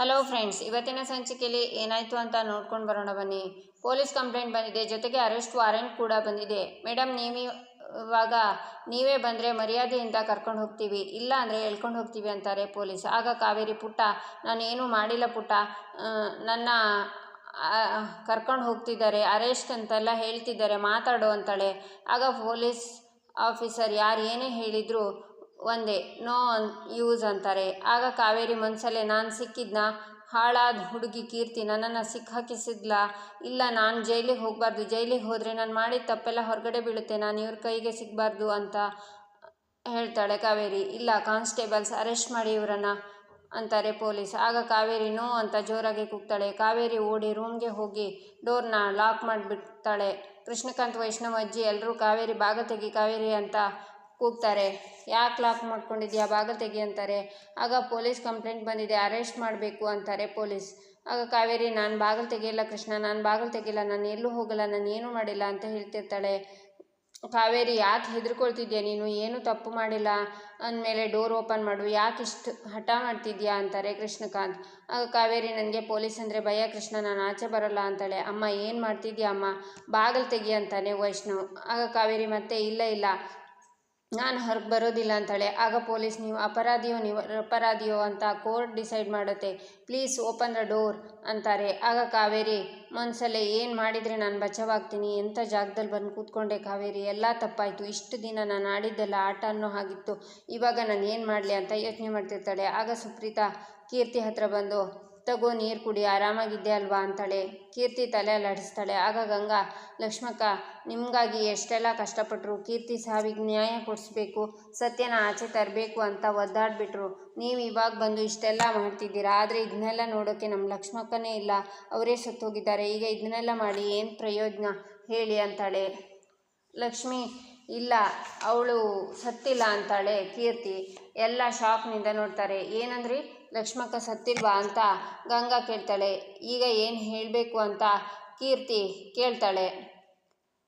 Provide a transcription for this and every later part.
Hello friends ಇವತ್ತಿನ ಸಂಚಿಕೆಯಲ್ಲಿ ಏನಾಯಿತು ಅಂತ ನೋಡ್ಕೊಂಡು ಬರೋಣ ಬನ್ನಿ. ಪೊಲೀಸ್ ಕಂಪ್ಲೇಂಟ್ ಬಂದಿದೆ, ಜೊತೆಗೆ ಅರೆಸ್ಟ್ ವಾರೆಂಟ್ ಕೂಡ ಬಂದಿದೆ. ಮೇಡಮ್ ನೀವು ಇವಾಗ ನೀವೇ ಬಂದರೆ ಮರ್ಯಾದೆಯಿಂದ ಕರ್ಕೊಂಡು ಹೋಗ್ತೀವಿ, ಇಲ್ಲ ಅಂದರೆ ಎಳ್ಕೊಂಡು ಹೋಗ್ತೀವಿ ಅಂತಾರೆ ಪೊಲೀಸ್. ಆಗ ಕಾವೇರಿ ಪುಟ್ಟ, ನಾನು ಏನೂ ಮಾಡಿಲ್ಲ ಪುಟ್ಟ ನನ್ನ ಕರ್ಕೊಂಡು ಹೋಗ್ತಿದ್ದಾರೆ ಅರೆಸ್ಟ್ ಅಂತೆಲ್ಲ ಹೇಳ್ತಿದ್ದಾರೆ, ಮಾತಾಡು ಅಂತಾಳೆ. ಆಗ ಪೊಲೀಸ್ ಆಫೀಸರ್ ಯಾರು ಏನೇ ಹೇಳಿದರೂ ಒಂದೇ, ನೋ ಅನ್, ಯೂಸ್ ಅಂತಾರೆ. ಆಗ ಕಾವೇರಿ ಮನಸಲ್ಲೇ ನಾನು ಸಿಕ್ಕಿದ್ನ? ಹಾಳಾದ ಹುಡುಗಿ ಕೀರ್ತಿ ನನ್ನನ್ನು ಸಿಕ್ಕಾಕಿಸಿದ್ಲ ಇಲ್ಲ, ನಾನು ಜೈಲಿಗೆ ಹೋಗಬಾರ್ದು ಜೈಲಿಗೆ ಹೋದರೆ ನಾನು ಮಾಡಿದ ತಪ್ಪೆಲ್ಲ ಹೊರಗಡೆ ಬೀಳುತ್ತೆ, ನಾನು ಇವ್ರ ಕೈಗೆ ಸಿಗಬಾರ್ದು ಅಂತ ಹೇಳ್ತಾಳೆ ಕಾವೇರಿ. ಇಲ್ಲ, ಕಾನ್ಸ್ಟೇಬಲ್ಸ್ ಅರೆಸ್ಟ್ ಮಾಡಿ ಇವರನ್ನು ಅಂತಾರೆ ಪೊಲೀಸ್. ಆಗ ಕಾವೇರಿ ನೋ ಅಂತ ಜೋರಾಗಿ ಕೂಗ್ತಾಳೆ. ಕಾವೇರಿ ಓಡಿ ರೂಮ್ಗೆ ಹೋಗಿ ಡೋರ್ನ ಲಾಕ್ ಮಾಡಿಬಿಡ್ತಾಳೆ. ಕೃಷ್ಣಕಾಂತ್ ವೈಷ್ಣವಜ್ಜಿ ಎಲ್ಲರೂ ಕಾವೇರಿ ಬಾಗ ತೆಗಿ ಕಾವೇರಿ ಅಂತ ಕೂಗ್ತಾರೆ. ಯಾಕೆ ಲಾಕ್ ಮಾಡ್ಕೊಂಡಿದ್ಯಾ? ಬಾಗಿಲು ತೆಗಿ ಅಂತಾರೆ. ಆಗ ಪೊಲೀಸ್ ಕಂಪ್ಲೇಂಟ್ ಬಂದಿದೆ. ಅರೆಸ್ಟ್ ಮಾಡಬೇಕು ಅಂತಾರೆ ಪೊಲೀಸ್. ಆಗ ಕಾವೇರಿ, ನಾನು ಬಾಗಿಲು ತೆಗಿಯಲ್ಲ ಕೃಷ್ಣ, ನಾನು ಬಾಗಿಲು ತೆಗಿಲ್ಲ ನಾನು ಎಲ್ಲೂ ಹೋಗಲ್ಲ, ನಾನು ಏನೂ ಮಾಡಿಲ್ಲ ಅಂತ ಹೇಳ್ತಿರ್ತಾಳೆ. ಕಾವೇರಿ, ಯಾಕೆ ಹೆದರ್ಕೊಳ್ತಿದ್ಯಾ ನೀನು? ಏನು ತಪ್ಪು ಮಾಡಿಲ್ಲ. ಅಂದಮೇಲೆ ಡೋರ್ ಓಪನ್ ಮಾಡು. ಯಾಕೆ ಇಷ್ಟು ಹಠ ಮಾಡ್ತಿದ್ಯಾ? ಅಂತಾರೆ ಕೃಷ್ಣಕಾಂತ್. ಆಗ ಕಾವೇರಿ, ನನಗೆ ಪೊಲೀಸ್ ಅಂದರೆ ಭಯ, ಕೃಷ್ಣ ನಾನು ಆಚೆ ಬರಲ್ಲ ಅಂತಾಳೆ. ಅಮ್ಮ, ಏನು ಮಾಡ್ತಿದ್ಯಾ ಅಮ್ಮ? ಬಾಗಿಲು ತೆಗಿ ಅಂತಾನೆ ವೈಷ್ಣವ್. ಆಗ ಕಾವೇರಿ ಮತ್ತೆ, ಇಲ್ಲ ಇಲ್ಲ. ನಾನು ಹೊರಗೆ ಬರೋದಿಲ್ಲ ಅಂತಾಳೆ. ಆಗ ಪೊಲೀಸ್ ನೀವು ಅಪರಾಧಿಯೋ ನೀವು ಅಪರಾಧಿಯೋ ಅಂತ ಕೋರ್ಟ್ ಡಿಸೈಡ್ ಮಾಡುತ್ತೆ. ಪ್ಲೀಸ್ ಓಪನ್ ದ ಡೋರ್ ಅಂತಾರೆ. ಆಗ ಕಾವೇರಿ, ಮನಸಲ್ಲೇ ಏನು ಮಾಡಿದರೆ ನಾನು ಬಚಾವಾಗ್ತೀನಿ? ಎಂಥ ಜಾಗದಲ್ಲಿ ಬಂದು ಕೂತ್ಕೊಂಡೆ ಕಾವೇರಿ? ಎಲ್ಲ ತಪ್ಪಾಯಿತು. ಇಷ್ಟು ದಿನ ನಾನು ಆಡಿದ್ದೆಲ್ಲ ಆಟ ಅನ್ನೋ ಹಾಗಿತ್ತು. ಇವಾಗ ನಾನು ಏನು ಮಾಡಲಿ ಅಂತ ಯೋಚನೆ ಮಾಡ್ತಿರ್ತಾಳೆ. ಆಗ ಸುಪ್ರೀತಾ, ಕೀರ್ತಿ ಹತ್ರ ಬಂದು ತಗೋ ನೀರು ಕುಡಿ, ಆರಾಮಾಗಿದ್ದೆ ಅಲ್ವಾ ಅಂತಾಳೆ. ಕೀರ್ತಿ ತಲೆ ಅಲ್ಲಾಡಿಸ್ತಾಳೆ. ಆಗ ಗಂಗಾ, ಲಕ್ಷ್ಮಕ್ಕ, ನಿಮಗಾಗಿ ಎಷ್ಟೆಲ್ಲ ಕಷ್ಟಪಟ್ಟರು ಕೀರ್ತಿ ಸಾವಿಗೆ ನ್ಯಾಯ ಕೊಡಿಸ್ಬೇಕು, ಸತ್ಯನ ಆಚೆ ತರಬೇಕು ಅಂತ ಒದ್ದಾಡ್ಬಿಟ್ರು. ನೀವು ಇವಾಗ ಬಂದು ಇಷ್ಟೆಲ್ಲ ಮಾಡ್ತಿದ್ದೀರಾ, ಆದರೆ ಇದನ್ನೆಲ್ಲ ನೋಡೋಕ್ಕೆ ನಮ್ಮ ಲಕ್ಷ್ಮಕ್ಕನೇ ಇಲ್ಲ. ಅವರೇ ಸತ್ತೋಗಿದ್ದಾರೆ. ಈಗ ಇದನ್ನೆಲ್ಲ ಮಾಡಿ ಏನು ಪ್ರಯೋಜನ? ಹೇಳಿ ಅಂತಾಳೆ. ಲಕ್ಷ್ಮಿ, ಇಲ್ಲ, ಅವಳು ಸತ್ತಿಲ್ಲ ಅಂತಾಳೆ ಕೀರ್ತಿ. ಎಲ್ಲ ಶಾಕ್ನಿಂದ ನೋಡ್ತಾರೆ. ಏನಂದ್ರಿ? ಲಕ್ಷ್ಮಕ್ಕ ಸತ್ತಿಲ್ವಾ ಅಂತ ಗಂಗಾ ಕೇಳ್ತಾಳೆ. ಈಗ ಏನು ಹೇಳಬೇಕು ಅಂತ ಕೀರ್ತಿ ಕೇಳ್ತಾಳೆ.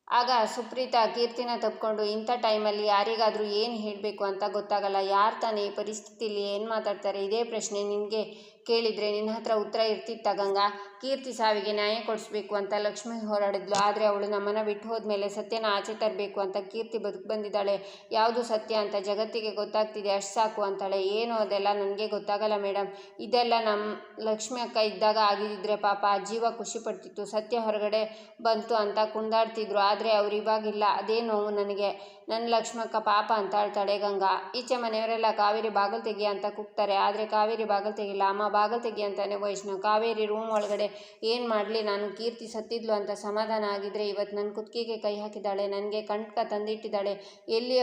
ಆಗ ಸುಪ್ರೀತಾ ಕೀರ್ತಿನ ತಪ್ಕೊಂಡು ಇಂಥ ಟೈಮಲ್ಲಿ ಯಾರಿಗಾದರೂ ಏನು ಹೇಳಬೇಕು ಅಂತ ಗೊತ್ತಾಗಲ್ಲ. ಯಾರು ತಾನೇ ಈ ಪರಿಸ್ಥಿತಿಲಿ ಏನು ಮಾತಾಡ್ತಾರೆ? ಇದೇ ಪ್ರಶ್ನೆ ನಿನಗೆ ಕೇಳಿದರೆ ನಿನ್ನ ಹತ್ರ ಉತ್ತರ ಇರ್ತಿತ್ತ ಗಂಗಾ? ಕೀರ್ತಿ ಸಾವಿಗೆ ನ್ಯಾಯ ಕೊಡಿಸ್ಬೇಕು ಅಂತ ಲಕ್ಷ್ಮಿ ಹೋರಾಡಿದ್ಲು. ಆದರೆ ಅವಳು ನಮ್ಮನ್ನು ಬಿಟ್ಟು ಹೋದ್ಮೇಲೆ ಸತ್ಯನ ಆಚೆ ತರಬೇಕು ಅಂತ ಕೀರ್ತಿ ಬದುಕು ಬಂದಿದ್ದಾಳೆ. ಯಾವುದು ಸತ್ಯ ಅಂತ ಜಗತ್ತಿಗೆ ಗೊತ್ತಾಗ್ತಿದೆ, ಅಷ್ಟು ಸಾಕು ಅಂತಾಳೆ. ಏನು ಅದೆಲ್ಲ ನನಗೆ ಗೊತ್ತಾಗಲ್ಲ ಮೇಡಮ್ ಇದೆಲ್ಲ ನಮ್ಮ ಲಕ್ಷ್ಮಿ ಅಕ್ಕ ಇದ್ದಾಗ ಆಗಿದ್ದರೆ ಪಾಪ ಆ ಜೀವ ಖುಷಿ ಪಡ್ತಿತ್ತು. ಸತ್ಯ ಹೊರಗಡೆ ಬಂತು ಅಂತ ಕುಂದಾಡ್ತಿದ್ರು. ಆದರೆ ಅವ್ರು ಇವಾಗಿಲ್ಲ ಅದೇ ನೋವು ನನಗೆ. ನನ್ನ ಲಕ್ಷ್ಮಕ್ಕ ಪಾಪ ಅಂತ ಹೇಳ್ತಾಳೆ ಗಂಗಾ. ಈಚೆ ಮನೆಯವರೆಲ್ಲ ಕಾವೇರಿ ಬಾಗಿಲು ತೆಗಿ ಅಂತ ಕೂಗ್ತಾರೆ. ಆದರೆ ಕಾವೇರಿ ಬಾಗಿಲು ತೆಗಿಲ್ಲ. ಅಮ್ಮ ಬಾಗಿಲು ತೆಗಿ ಅಂತಾನೆ ವೈಷ್ಣವ್. ಕಾವೇರಿ ರೂಮ್ ಒಳಗಡೆ ಏನು ಮಾಡಲಿ? ನಾನು ಕೀರ್ತಿ ಸತ್ತಿದ್ಲು ಅಂತ ಸಮಾಧಾನ ಆಗಿದ್ರೆ ಇವತ್ತು ನನ್ನ ಕುತ್ತಿಗೆಗೆ ಕೈ ಹಾಕಿದ್ದಾಳೆ, ನನಗೆ ಕಂಟಕ ತಂದಿಟ್ಟಿದ್ದಾಳೆ. ಎಲ್ಲಿ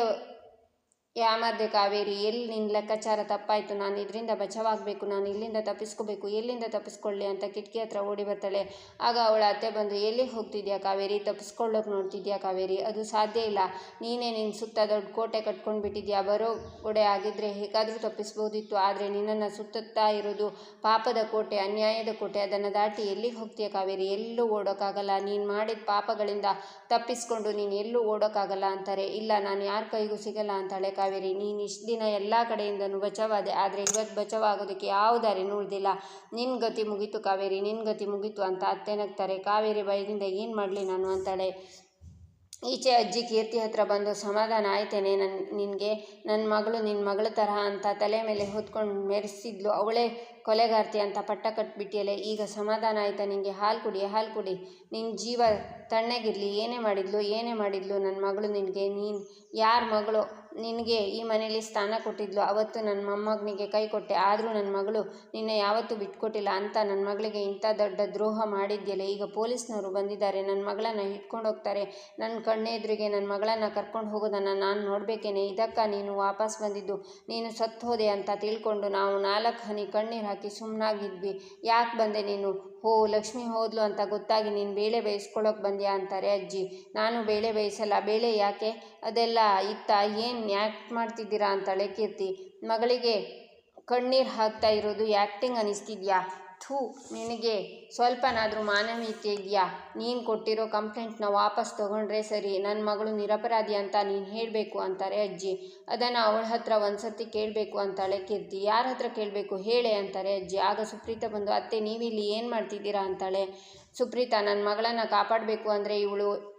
ಯಾಮರ್ದೆ ಕಾವೇರಿ ಎಲ್ಲಿ ನಿನ್ನ ಲೆಕ್ಕಾಚಾರ ತಪ್ಪಾಯಿತು? ನಾನು ಇದರಿಂದ ಬಚಾವಾಗಬೇಕು, ನಾನು ಇಲ್ಲಿಂದ ತಪ್ಪಿಸ್ಕೋಬೇಕು, ಎಲ್ಲಿಂದ ತಪ್ಪಿಸ್ಕೊಳ್ಳಿ ಅಂತ ಕಿಟಕಿ ಹತ್ರ ಓಡಿ ಬರ್ತಾಳೆ. ಆಗ ಅವಳ ಅತ್ತೆ ಬಂದು ಎಲ್ಲಿಗೆ ಹೋಗ್ತಿದ್ಯಾ ಕಾವೇರಿ? ತಪ್ಪಿಸ್ಕೊಳ್ಳೋಕೆ ನೋಡ್ತಿದ್ಯಾ ಕಾವೇರಿ? ಅದು ಸಾಧ್ಯ ಇಲ್ಲ. ನೀನೇ ನಿನ್ನ ಸುತ್ತ ದೊಡ್ಡ ಕೋಟೆ ಕಟ್ಕೊಂಡು ಬಿಟ್ಟಿದ್ಯಾ? ಬರೋ ಗೋಡೆ ಆಗಿದ್ದರೆ ಹೇಗಾದರೂ ತಪ್ಪಿಸ್ಬೋದಿತ್ತು. ಆದರೆ ನಿನ್ನನ್ನು ಸುತ್ತುತ್ತಾ ಇರೋದು ಪಾಪದ ಕೋಟೆ, ಅನ್ಯಾಯದ ಕೋಟೆ. ಅದನ್ನು ದಾಟಿ ಎಲ್ಲಿಗೆ ಹೋಗ್ತೀಯ ಕಾವೇರಿ? ಎಲ್ಲೂ ಓಡೋಕ್ಕಾಗಲ್ಲ ನೀನು ಮಾಡಿದ ಪಾಪಗಳಿಂದ ತಪ್ಪಿಸ್ಕೊಂಡು ನೀನು ಎಲ್ಲೂ ಓಡೋಕ್ಕಾಗಲ್ಲ ಅಂತಾರೆ. ಇಲ್ಲ, ನಾನು ಯಾರ ಕೈಗೂ ಸಿಗಲ್ಲ ಅಂತಾಳೆ. ಕಾವೇರಿ ನೀನು ಇಷ್ಟು ದಿನ ಎಲ್ಲ ಕಡೆಯಿಂದನೂ ಬಚಾವಾದೆ, ಆದರೆ ಇವತ್ತು ಬಚಾವಾಗೋದಕ್ಕೆ ಯಾವ ದಾರಿ ನೋಡ್ದಿಲ್ಲ ನಿನ್ನ ಗತಿ ಮುಗೀತು ಕಾವೇರಿ ನಿನ್ನ ಗತಿ ಮುಗೀತು ಅಂತ ಅತ್ತೆ ನಗ್ತಾರೆ. ಕಾವೇರಿ ಭಯದಿಂದ ಏನು ಮಾಡಲಿ ನಾನು ಅಂತಾಳೆ. ಈಚೆ ಅಜ್ಜಿ ಕೀರ್ತಿ ಹತ್ರ ಬಂದು, ಸಮಾಧಾನ ಆಯ್ತೇನೆ ನನ್ನ ನಿನಗೆ ನನ್ನ ಮಗಳು ನಿನ್ನ ಮಗಳ ತರಹ ಅಂತ ತಲೆ ಮೇಲೆ ಹೊತ್ಕೊಂಡು ಮೆರೆಸಿದ್ಲು. ಅವಳೇ ಕೊಲೆಗಾರ್ತಿ ಅಂತ ಪಟ್ಟ ಕಟ್ಬಿಟ್ಟಿಯಲೆ ಈಗ ಸಮಾಧಾನ ಆಯ್ತಾ ನಿನಗೆ ಹಾಲು ಕುಡಿ ಹಾಲು ಕುಡಿ. ನಿನ್ನ ಜೀವ ತಣ್ಣಗಿರಲಿ. ಏನೇ ಮಾಡಿದ್ಲು ಏನೇ ಮಾಡಿದ್ಲು. ನನ್ನ ಮಗಳು ನಿನಗೆ, ನೀನು ಯಾರ ಮಗಳು? ನಿನಗೆ ಈ ಮನೆಯಲ್ಲಿ ಸ್ಥಾನ ಕೊಟ್ಟಿದ್ಲು. ಅವತ್ತು ನನ್ನ ಮೊಮ್ಮಗನಿಗೆ ಕೈ ಕೊಟ್ಟೆ. ಆದರೂ ನನ್ನ ಮಗಳು ನಿನ್ನೆ ಯಾವತ್ತೂ ಬಿಟ್ಕೊಟ್ಟಿಲ್ಲ ಅಂತ ನನ್ನ ಮಗಳಿಗೆ ಇಂಥ ದೊಡ್ಡ ದ್ರೋಹ ಮಾಡಿದ್ಯಲ್ಲ. ಈಗ ಪೊಲೀಸ್ನವರು ಬಂದಿದ್ದಾರೆ. ನನ್ನ ಮಗಳನ್ನ ಹಿಡ್ಕೊಂಡು ಹೋಗ್ತಾರೆ. ನನ್ನ ಕಣ್ಣೆದುರಿಗೆ ನನ್ನ ಮಗಳನ್ನ ಕರ್ಕೊಂಡು ಹೋಗೋದನ್ನು ನಾನು ನೋಡಬೇಕೇನೆ. ಇದಕ್ಕ ನೀನು ವಾಪಸ್ ಬಂದಿದ್ದು. ನೀನು ಸತ್ತು ಹೋದೆ ಅಂತ ತಿಳ್ಕೊಂಡು ನಾವು ನಾಲ್ಕು ಹನಿ ಕಣ್ಣೀರು ಹಾಕಿ ಸುಮ್ಮನಾಗಿದ್ವಿ ಯಾಕೆ ಬಂದೆ ನೀನು? ಹೋ ಲಕ್ಷ್ಮಿ ಹೋದ್ಲು ಅಂತ ಗೊತ್ತಾಗಿ ನೀನು ಬೇಳೆ ಬೇಯಿಸ್ಕೊಳ್ಳೋಕೆ ಬಂದ್ಯಾ ಅಂತಾರೆ ಅಜ್ಜಿ. ನಾನು ಬೇಳೆ ಬೇಯಿಸಲ್ಲ, ಬೇಳೆ ಯಾಕೆ? ಅದೆಲ್ಲ ಇತ್ತ, ಏನು ಆ್ಯಕ್ಟ್ ಮಾಡ್ತಿದ್ದೀರಾ ಅಂತಾಳೆ ಕೀರ್ತಿ. ಮಗಳಿಗೆ ಕಣ್ಣೀರು ಹಾಕ್ತಾ ಇರೋದು ಆ್ಯಕ್ಟಿಂಗ್ ಅನ್ನಿಸ್ತಿದ್ಯಾ ಥೂ, ನಿನಗೆ ಸ್ವಲ್ಪನಾದರೂ ಮಾನವೀಯತೆ ಇದೆಯಾ? ನೀನು ಕೊಟ್ಟಿರೋ ಕಂಪ್ಲೇಂಟ್ನ ವಾಪಸ್ ತಗೊಂಡ್ರೆ ಸರಿ ನನ್ನ ಮಗಳು ನಿರಪರಾಧಿ ಅಂತ ನೀನು ಹೇಳಬೇಕು ಅಂತಾರೆ ಅಜ್ಜಿ. ಅದನ್ನು ಅವಳ ಹತ್ರ ಒಂದ್ಸತಿ ಕೇಳಬೇಕು ಅಂತಾಳೆ ಕೀರ್ತಿ. ಯಾರ ಹತ್ರ ಕೇಳಬೇಕು? ಹೇಳೆ ಅಂತಾರೆ ಅಜ್ಜಿ. ಆಗ ಸುಪ್ರೀತ ಬಂದು, ಅತ್ತೆ, ನೀವಿಲ್ಲಿ ಏನು ಮಾಡ್ತಿದ್ದೀರಾ? ಅಂತಾಳೆ. ಸುಪ್ರೀತ ನನ್ನ ಮಗಳನ್ನು ಕಾಪಾಡಬೇಕು ಅಂದರೆ ಇವಳು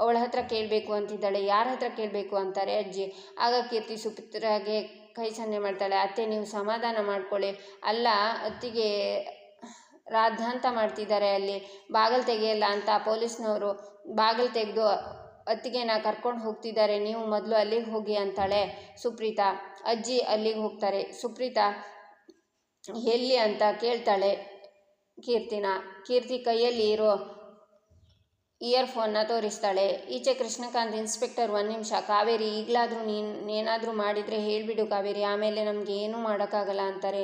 ಅವಳ ಹತ್ರ ಕೇಳಬೇಕು ಅಂತಿದ್ದಾಳೆ. ಯಾರ ಹತ್ರ ಕೇಳಬೇಕು? ಅಂತಾರೆ ಅಜ್ಜಿ. ಆಗ ಕೀರ್ತಿ ಸುಪುತ್ರಗೆ ಕೈ ಸನ್ನೆ ಮಾಡ್ತಾಳೆ, ಅತ್ತೆ ನೀವು ಸಮಾಧಾನ ಮಾಡ್ಕೊಳ್ಳಿ. ಅಲ್ಲ, ಅತ್ತಿಗೆ ರಾಧಾಂತ ಮಾಡ್ತಿದ್ದಾರೆ ಅಲ್ಲಿ, ಬಾಗಿಲು ತೆಗೆಯಲ್ಲ ಅಂತ ಪೊಲೀಸ್ನವರು ಬಾಗಿಲು ತೆಗೆದು, ಅತ್ತಿಗೆನ ಕರ್ಕೊಂಡು ಹೋಗ್ತಿದ್ದಾರೆ, ನೀವು ಮೊದಲು ಅಲ್ಲಿಗೆ ಹೋಗಿ ಅಂತಾಳೆ ಸುಪ್ರೀತಾ. ಅಜ್ಜಿ ಅಲ್ಲಿಗೆ ಹೋಗ್ತಾರೆ. ಸುಪ್ರೀತಾ ಎಲ್ಲಿ ಅಂತ ಕೇಳ್ತಾಳೆ ಕೀರ್ತಿನ. ಕೀರ್ತಿ ಕೈಯಲ್ಲಿ ಇರೋ ಇಯರ್ಫೋನ್ನ ತೋರಿಸ್ತಾಳೆ. ಈಚೆ ಕೃಷ್ಣಕಾಂತ್ ಇನ್ಸ್ಪೆಕ್ಟರ್ ಒಂದು ನಿಮಿಷ, ಕಾವೇರಿ, ಈಗಲಾದರೂ ನೀನು, ಏನಾದರೂ ಮಾಡಿದರೆ ಹೇಳಿಬಿಡು ಕಾವೇರಿ, ಆಮೇಲೆ ನಮಗೆ ಏನೂ ಮಾಡೋಕ್ಕಾಗಲ್ಲ ಅಂತಾರೆ.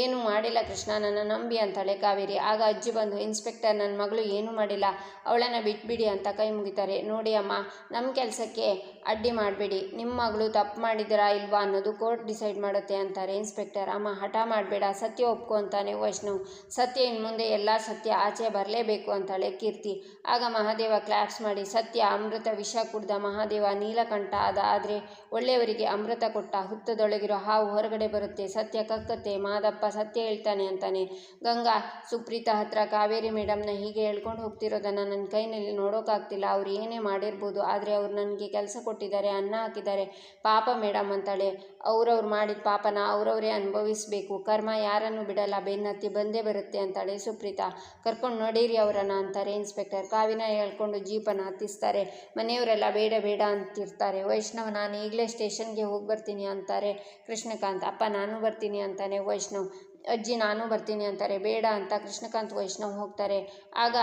ಏನೂ ಮಾಡಿಲ್ಲ ಕೃಷ್ಣ, ನನ್ನ ನಂಬಿ ಅಂತಾಳೆ ಕಾವೇರಿ. ಆಗ ಅಜ್ಜಿ ಬಂದು, ಇನ್ಸ್ಪೆಕ್ಟರ್ ನನ್ನ ಮಗಳು ಏನೂ ಮಾಡಿಲ್ಲ, ಅವಳನ್ನು ಬಿಟ್ಬಿಡಿ ಅಂತ ಕೈ ಮುಗಿತಾರೆ. ನೋಡಿ ಅಮ್ಮ ನಮ್ಮ ಕೆಲಸಕ್ಕೆ ಅಡ್ಡಿ ಮಾಡಬೇಡಿ ನಿಮ್ಮ ಮಗಳು ತಪ್ಪು ಮಾಡಿದಿರಾ ಇಲ್ವಾ ಅನ್ನೋದು ಕೋರ್ಟ್ ಡಿಸೈಡ್ ಮಾಡುತ್ತೆ ಅಂತಾರೆ ಇನ್ಸ್ಪೆಕ್ಟರ್. ಅಮ್ಮ, ಹಠ ಮಾಡಬೇಡ, ಸತ್ಯ ಒಪ್ಕೊ ಅಂತಾನೆ ವೈಷ್ಣವ್. ಸತ್ಯ ಇನ್ನು ಮುಂದೆ ಎಲ್ಲ ಸತ್ಯ ಆಚೆ ಬರಲೇಬೇಕು ಅಂತಾಳೆ ಕೀರ್ತಿ. ಆಗ ಮಹಾದೇವ ಕ್ಲಾಪ್ಸ್ ಮಾಡಿ, ಸತ್ಯ, ಅಮೃತ ವಿಷ ಕುಡ್ದ ಮಹಾದೇವ, ನೀಲಕಂಠ ಆದ ಆದರೆ ಒಳ್ಳೆಯವರಿಗೆ ಅಮೃತ ಕೊಟ್ಟ ಹುತ್ತದೊಳಗಿರೋ ಹಾವು ಹೊರಗಡೆ ಬರುತ್ತೆ. ಸತ್ಯ ಕಕ್ಕತ್ತೆ, ಮಾದಪ್ಪ ಸತ್ಯ ಹೇಳ್ತಾನೆ ಅಂತಾನೆ. ಗಂಗಾ, ಸುಪ್ರೀತಾ ಹತ್ರ ಕಾವೇರಿ ಮೇಡಮ್ನ ಹೀಗೆ ಹೇಳ್ಕೊಂಡು ಹೋಗ್ತಿರೋದನ್ನು ನನ್ನ ಕೈನಲ್ಲಿ ನೋಡೋಕ್ಕಾಗ್ತಿಲ್ಲ ಅವ್ರು ಏನೇ ಮಾಡಿರ್ಬೋದು, ಆದರೆ ಅವ್ರು ನನಗೆ ಕೆಲಸ ಕೊಟ್ಟಿದ್ದಾರೆ, ಅನ್ನ ಹಾಕಿದ್ದಾರೆ. ಪಾಪ ಮೇಡಮ್ ಅಂತಾಳೆ. ಅವ್ರವ್ರು ಮಾಡಿದ ಪಾಪನ ಅವ್ರವರೇ ಅನುಭವಿಸಬೇಕು. ಕರ್ಮ ಯಾರನ್ನು ಬಿಡಲ್ಲ. ಬೆನ್ನತ್ತಿ ಬಂದೇ ಬರುತ್ತೆ ಅಂತಾಳೆ ಸುಪ್ರೀತಾ. ಕರ್ಕೊಂಡು ನೋಡಿರಿ ಅವರನ್ನ ಅಂತಾರೆ ಇನ್ಸ್ಪೆಕ್ಟರ್ ಕಾವಿನ ಹೇಳ್ಕೊಂಡು ಜೀಪನ್ನು ಹತ್ತಿಸ್ತಾರೆ. ಮನೆಯವರೆಲ್ಲ ಬೇಡ ಬೇಡ ಅಂತಿರ್ತಾರೆ. ವೈಷ್ಣವ್, ನಾನು ಈಗಲೇ ಸ್ಟೇಷನ್ಗೆ ಹೋಗಿ ಬರ್ತೀನಿ ಅಂತಾರೆ ಕೃಷ್ಣಕಾಂತ್. ಅಪ್ಪ, ನಾನು ಬರ್ತೀನಿ ಅಂತಾನೆ ವೈಷ್ಣವ್. ಅಜ್ಜಿ, ನಾನು ಬರ್ತೀನಿ ಅಂತಾರೆ. ಬೇಡ ಅಂತ ಕೃಷ್ಣಕಾಂತ್, ವೈಷ್ಣವ್ ಹೋಗ್ತಾರೆ. ಆಗ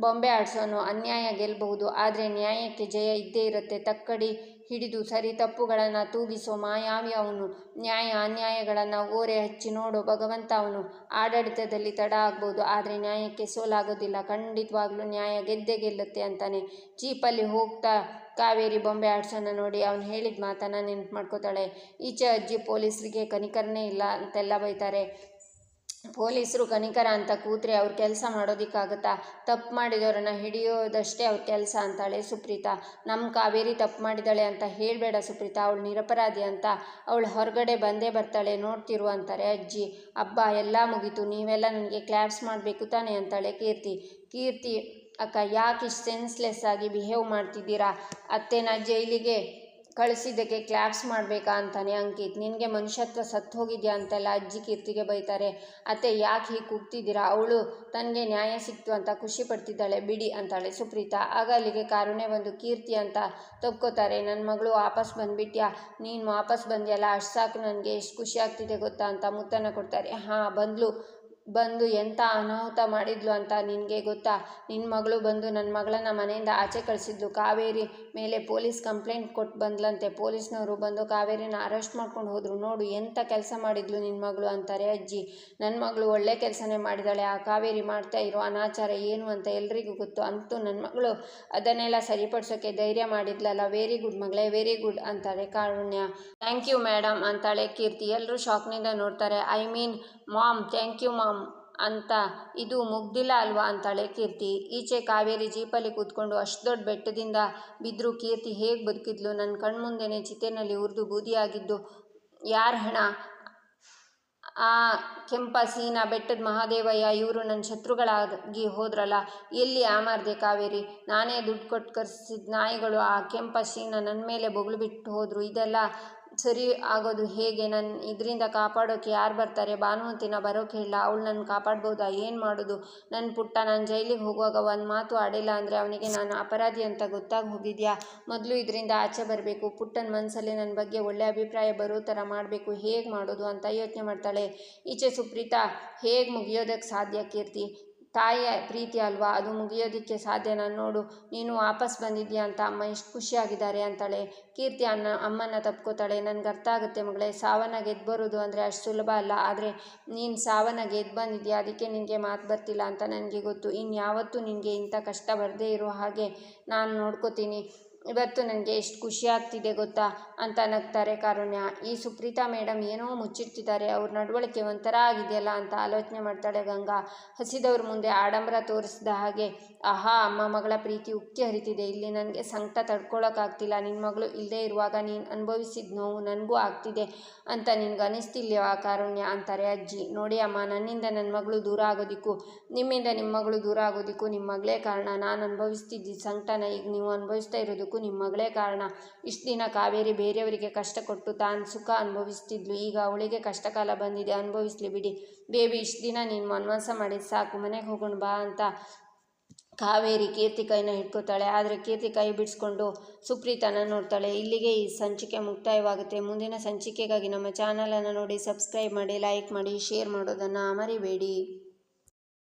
ಬೊಂಬೆ ಆಡಿಸೋನು ಅನ್ಯಾಯ ಗೆಲ್ಲಬಹುದು ಆದರೆ ನ್ಯಾಯಕ್ಕೆ ಜಯ ಇದ್ದೇ ಇರುತ್ತೆ. ತಕ್ಕಡಿ ಹಿಡಿದು ಸರಿ ತಪ್ಪುಗಳನ್ನು ತೂಗಿಸೋ ಮಾಯಾವಿ ಅವನು ನ್ಯಾಯ ಅನ್ಯಾಯಗಳನ್ನು ಓರೆ ಹಚ್ಚಿ ನೋಡೋ ಭಗವಂತ ಅವನು. ಆಡಳಿತದಲ್ಲಿ ತಡ ಆಗ್ಬೋದು, ಆದರೆ ನ್ಯಾಯಕ್ಕೆ ಸೋಲಾಗೋದಿಲ್ಲ. ಖಂಡಿತವಾಗ್ಲೂ ನ್ಯಾಯ ಗೆದ್ದೆ ಗೆಲ್ಲುತ್ತೆ ಅಂತಾನೆ. ಜೀಪಲ್ಲಿ ಹೋಗ್ತಾ ಕಾವೇರಿ ಬೊಂಬೆ ಆಡ್ಸೋಣ ನೋಡಿ ಅವನು ಹೇಳಿದ ಮಾತನ್ನು ನೆನ್ಪು ಮಾಡ್ಕೋತಾಳೆ. ಈಚೆ ಅಜ್ಜಿ ಪೊಲೀಸರಿಗೆ ಕನಿಕರನೇ ಇಲ್ಲ ಅಂತೆಲ್ಲ ಬೈತಾರೆ. ಪೊಲೀಸರು ಕನಿಕರ ಅಂತ ಕೂತ್ರೆ ಅವ್ರ ಕೆಲಸ ಮಾಡೋದಿಕ್ಕಾಗತ್ತಾ? ತಪ್ಪು ಮಾಡಿದವರನ್ನು ಹಿಡಿಯೋದಷ್ಟೇ ಅವ್ರ ಕೆಲಸ ಅಂತಾಳೆ ಸುಪ್ರೀತಾ. ನಮ್ಮ ಕಾವೇರಿ ತಪ್ಪು ಮಾಡಿದಾಳೆ ಅಂತ ಹೇಳಬೇಡ ಸುಪ್ರೀತಾ, ಅವಳು ನಿರಪರಾಧಿ ಅಂತ. ಅವಳು ಹೊರಗಡೆ ಬಂದೇ ಬರ್ತಾಳೆ, ನೋಡ್ತಿರು ಅಂತಾರೆ ಅಜ್ಜಿ. ಅಬ್ಬಾ, ಎಲ್ಲ ಮುಗೀತು, ನೀವೆಲ್ಲ ನನಗೆ ಕ್ಲಾಪ್ಸ್ ಮಾಡಬೇಕು ತಾನೆ ಅಂತಾಳೆ ಕೀರ್ತಿ. ಕೀರ್ತಿ, ಅಕ್ಕ, ಯಾಕೆ ಇಷ್ಟು ಸೆನ್ಸ್ಲೆಸ್ ಆಗಿ ಬಿಹೇವ್ ಮಾಡ್ತಿದ್ದೀರಾ? ಅತ್ತೆನ ಜೈಲಿಗೆ ಕಳಿಸಿದ್ದಕ್ಕೆ ಕ್ಲಾಪ್ಸ್ ಮಾಡಬೇಕಾ ಅಂತಾನೆ ಅಂಕಿತ್. ನಿನಗೆ ಮನುಷ್ಯತ್ವ ಸತ್ತು ಹೋಗಿದ್ಯಾ ಅಂತೆಲ್ಲ ಅಜ್ಜಿ ಕೀರ್ತಿಗೆ ಬೈತಾರೆ. ಅತ್ತೆ, ಯಾಕೆ ಹೀಗೆ ಕೂಗ್ತಿದ್ದೀರಾ? ಅವಳು ತನಗೆ ನ್ಯಾಯ ಸಿಕ್ತು ಅಂತ ಖುಷಿ ಪಡ್ತಿದ್ದಾಳೆ. ಬಿಡಿ ಅಂತಾಳೆ ಸುಪ್ರೀತಾ. ಆಗ ಅಲ್ಲಿಗೆ ಕಾರುಣೆ ಬಂದು ಕೀರ್ತಿ ಅಂತ ತಪ್ಕೋತಾರೆ ನನ್ನ ಮಗಳು ವಾಪಸ್ ಬಂದುಬಿಟ್ಯಾ? ನೀನು ವಾಪಸ್ ಬಂದ್ಯಲ್ಲ? ಅಷ್ಟು ಸಾಕು ನನಗೆ. ಎಷ್ಟು ಖುಷಿ ಆಗ್ತಿದೆ ಗೊತ್ತಾ ಅಂತ ಮುತ್ತನ ಕೊಡ್ತಾರೆ. ಹಾಂ, ಬಂದ್ಲು. ಬಂದು ಎಂಥ ಅನಾಹುತ ಮಾಡಿದ್ಲು ಅಂತ ನಿನಗೆ ಗೊತ್ತಾ? ನಿನ್ನ ಮಗಳು ಬಂದು ನನ್ನ ಮಗಳನ್ನು ಮನೆಯಿಂದ ಆಚೆ ಕಳಿಸಿದ್ಲು. ಕಾವೇರಿ ಮೇಲೆ ಪೊಲೀಸ್ ಕಂಪ್ಲೇಂಟ್ ಕೊಟ್ಟು ಬಂದ್ಲಂತೆ. ಪೊಲೀಸ್ನವರು ಬಂದು ಕಾವೇರಿನ ಅರೆಸ್ಟ್ ಮಾಡ್ಕೊಂಡು ಹೋದರು. ನೋಡು ಎಂಥ ಕೆಲಸ ಮಾಡಿದ್ಲು ನಿನ್ನ ಮಗಳು ಅಂತಾರೆ ಅಜ್ಜಿ. ನನ್ನ ಮಗಳು ಒಳ್ಳೆ ಕೆಲಸನೇ ಮಾಡಿದಾಳೆ. ಆ ಕಾವೇರಿ ಮಾಡ್ತಾ ಇರೋ ಅನಾಚಾರ ಏನು ಅಂತ ಎಲ್ರಿಗೂ ಗೊತ್ತು. ಅಂತೂ ನನ್ನ ಮಗಳು ಅದನ್ನೆಲ್ಲ ಸರಿಪಡಿಸೋಕ್ಕೆ ಧೈರ್ಯ ಮಾಡಿದ್ಲಲ್ಲ. ವೆರಿ ಗುಡ್ ಮಗಳೇ ವೆರಿ ಗುಡ್ ಅಂತಾರೆ ಕಾರುಣ್ಯ. ಥ್ಯಾಂಕ್ ಯು ಮೇಡಮ್ ಅಂತಾಳೆ ಕೀರ್ತಿ. ಎಲ್ಲರೂ ಶಾಕ್ನಿಂದ ನೋಡ್ತಾರೆ. I mean mom, thank you mom ಅಂತ, ಇದು ಮುಗ್ದಿಲ್ಲ ಅಲ್ವಾ ಅಂತಾಳೆ ಕೀರ್ತಿ. ಈಚೆ ಕಾವೇರಿ ಜೀಪಲ್ಲಿ ಕೂತ್ಕೊಂಡು ಅಷ್ಟು ದೊಡ್ಡ ಬೆಟ್ಟದಿಂದ ಬಿದ್ದರೂ ಕೀರ್ತಿ ಹೇಗೆ ಬದುಕಿದ್ಲು? ನನ್ನ ಕಣ್ಮುಂದೆನೇ ಚಿತೆನಲ್ಲಿ ಉರಿದು ಬೂದಿಯಾಗಿದ್ದು, ಯಾರ ಹಣ? ಆ ಕೆಂಪ ಸೀನ ಬೆಟ್ಟದ ಮಹಾದೇವಯ್ಯ, ಇವರು ನನ್ನ ಶತ್ರುಗಳಾಗಿ ಹೋದ್ರಲ್ಲ, ಎಲ್ಲಿ ಆಮಾರ್ದೆ ಕಾವೇರಿ? ನಾನೇ ದುಡ್ಡು ಕೊಟ್ಟು ಕರೆಸಿದ ನಾಯಿಗಳು ಆ ಕೆಂಪ ಸೀನ ನನ್ನ ಮೇಲೆ ಬೊಗಳು ಬಿಟ್ಟು ಹೋದರು, ಇದೆಲ್ಲ ಸರಿ ಆಗೋದು ಹೇಗೆ? ನನ್ನ ಇದರಿಂದ ಕಾಪಾಡೋಕೆ ಯಾರು ಬರ್ತಾರೆ? ಭಾನುಮತಿನ ಬರೋಕೆ ಇಲ್ಲ. ಅವಳು ನನ್ನ ಕಾಪಾಡ್ಬೋದಾ? ಏನು ಮಾಡೋದು? ನನ್ನ ಪುಟ್ಟ ನಾನು ಜೈಲಿಗೆ ಹೋಗುವಾಗ ಒಂದು ಮಾತು ಆಡಿಲ್ಲ ಅಂದರೆ ಅವನಿಗೆ ನಾನು ಅಪರಾಧಿ ಅಂತ ಗೊತ್ತಾಗಿ ಹೋಗಿದ್ಯಾ? ಮೊದಲು ಇದರಿಂದ ಆಚೆ ಬರಬೇಕು. ಪುಟ್ಟನ ಮನಸ್ಸಲ್ಲಿ ನನ್ನ ಬಗ್ಗೆ ಒಳ್ಳೆ ಅಭಿಪ್ರಾಯ ಬರೋ ಥರ ಮಾಡಬೇಕು. ಹೇಗೆ ಮಾಡೋದು ಅಂತ ಯೋಚನೆ ಮಾಡ್ತಾಳೆ. ಈಚೆ ಸುಪ್ರೀತಾ, ಹೇಗೆ ಮುಗಿಯೋದಕ್ಕೆ ಸಾಧ್ಯ ಕೀರ್ತಿ? ತಾಯಿಯ ಪ್ರೀತಿ ಅಲ್ವಾ? ಅದು ಮುಗಿಯೋದಕ್ಕೆ ಸಾಧ್ಯ? ನಾನು ನೋಡು, ನೀನು ವಾಪಸ್ ಬಂದಿದ್ಯಾ ಅಂತ ಅಮ್ಮ ಎಷ್ಟು ಖುಷಿಯಾಗಿದ್ದಾರೆ ಅಂತಾಳೆ. ಕೀರ್ತಿ ಅನ್ನ ಅಮ್ಮನ ತಪ್ಕೋತಾಳೆ. ನನಗೆ ಅರ್ಥ ಆಗುತ್ತೆ ಮಗಳೇ. ಸಾವನ್ನ ಗೆದ್ದು ಬರೋದು ಅಂದರೆ ಅಷ್ಟು ಸುಲಭ ಅಲ್ಲ. ಆದರೆ ನೀನು ಸಾವನ್ನ ಗೆದ್ದು ಬಂದಿದ್ಯಾ? ಅದಕ್ಕೆ ನಿನಗೆ ಮಾತು ಬರ್ತಿಲ್ಲ ಅಂತ ನನಗೆ ಗೊತ್ತು. ಇನ್ಯಾವತ್ತೂ ನಿನಗೆ ಇಂಥ ಕಷ್ಟ ಬರದೇ ಇರೋ ಹಾಗೆ ನಾನು ನೋಡ್ಕೋತೀನಿ. ಇವತ್ತು ನನಗೆ ಎಷ್ಟು ಖುಷಿ ಆಗ್ತಿದೆ ಗೊತ್ತಾ ಅಂತ ನಗ್ತಾರೆ ಕಾರುಣ್ಯ. ಈ ಸುಪ್ರೀತಾ ಮೇಡಮ್ ಏನೋ ಮುಚ್ಚಿಡ್ತಿದ್ದಾರೆ, ಅವ್ರ ನಡವಳಿಕೆ ಒಂಥರ ಆಗಿದೆಯಲ್ಲ ಅಂತ ಆಲೋಚನೆ ಮಾಡ್ತಾಳೆ ಗಂಗಾ. ಹಸಿದವ್ರ ಮುಂದೆ ಆಡಂಬರ ತೋರಿಸಿದ ಹಾಗೆ, ಆಹಾ, ಅಮ್ಮ ಮಗಳ ಪ್ರೀತಿ ಉಕ್ಕಿ ಹರಿತಿದೆ. ಇಲ್ಲಿ ನನಗೆ ಸಂಕಟ ತಡ್ಕೊಳ್ಳೋಕ್ಕಾಗ್ತಿಲ್ಲ ನಿನ್ನ ಮಗಳು ಇಲ್ಲದೇ ಇರುವಾಗ ನೀನು ಅನುಭವಿಸಿದ ನೋವು ನನಗೂ ಆಗ್ತಿದೆ ಅಂತ ನಿನ್ಗೆ ಆ ಕಾರುಣ್ಯ? ಅಂತಾರೆ ಅಜ್ಜಿ. ನೋಡಿ ಅಮ್ಮ, ನನ್ನಿಂದ ನನ್ನ ಮಗಳು ದೂರ ಆಗೋದಕ್ಕೂ, ನಿಮ್ಮಿಂದ ನಿಮ್ಮ ಮಗಳು ದೂರ ಆಗೋದಕ್ಕೂ ನಿಮ್ಮ ಮಗಳೇ ಕಾರಣ. ನಾನು ಅನುಭವಿಸ್ತಿದ್ದ ಸಂಕಟನ ಈಗ ನೀವು ಅನುಭವಿಸ್ತಾ ಇರೋದಕ್ಕೂ ನಿಮ್ಮ ಮಗಳೇ ಕಾರಣ. ಇಷ್ಟು ದಿನ ಕಾವೇರಿ ಬೇರೆಯವರಿಗೆ ಕಷ್ಟ ಕೊಟ್ಟು ತಾನು ಸುಖ ಅನುಭವಿಸ್ತಿದ್ಲು. ಈಗ ಅವಳಿಗೆ ಕಷ್ಟ ಕಾಲ ಬಂದಿದೆ. ಅನುಭವಿಸ್ಲಿ ಬಿಡಿ. ಬೇಬಿ, ಇಷ್ಟು ದಿನ ನೀನು ಮನ್ವಾಸ ಮಾಡಿದ ಸಾಕು. ಮನೆಗೆ ಹೋಗೋಣ ಬಾ ಅಂತ ಕಾವೇರಿ ಕೀರ್ತಿ ಕೈನ ಹಿಡ್ಕೋತಾಳೆ. ಆದರೆ ಕೀರ್ತಿ ಕೈ ಬಿಡಿಸ್ಕೊಂಡು ಸುಪ್ರೀತನ ನೋಡ್ತಾಳೆ. ಇಲ್ಲಿಗೆ ಈ ಸಂಚಿಕೆ ಮುಕ್ತಾಯವಾಗುತ್ತೆ. ಮುಂದಿನ ಸಂಚಿಕೆಗಾಗಿ ನಮ್ಮ ಚಾನಲನ್ನು ನೋಡಿ, ಸಬ್ಸ್ಕ್ರೈಬ್ ಮಾಡಿ, ಲೈಕ್ ಮಾಡಿ, ಶೇರ್ ಮಾಡೋದನ್ನು ಮರಿಬೇಡಿ.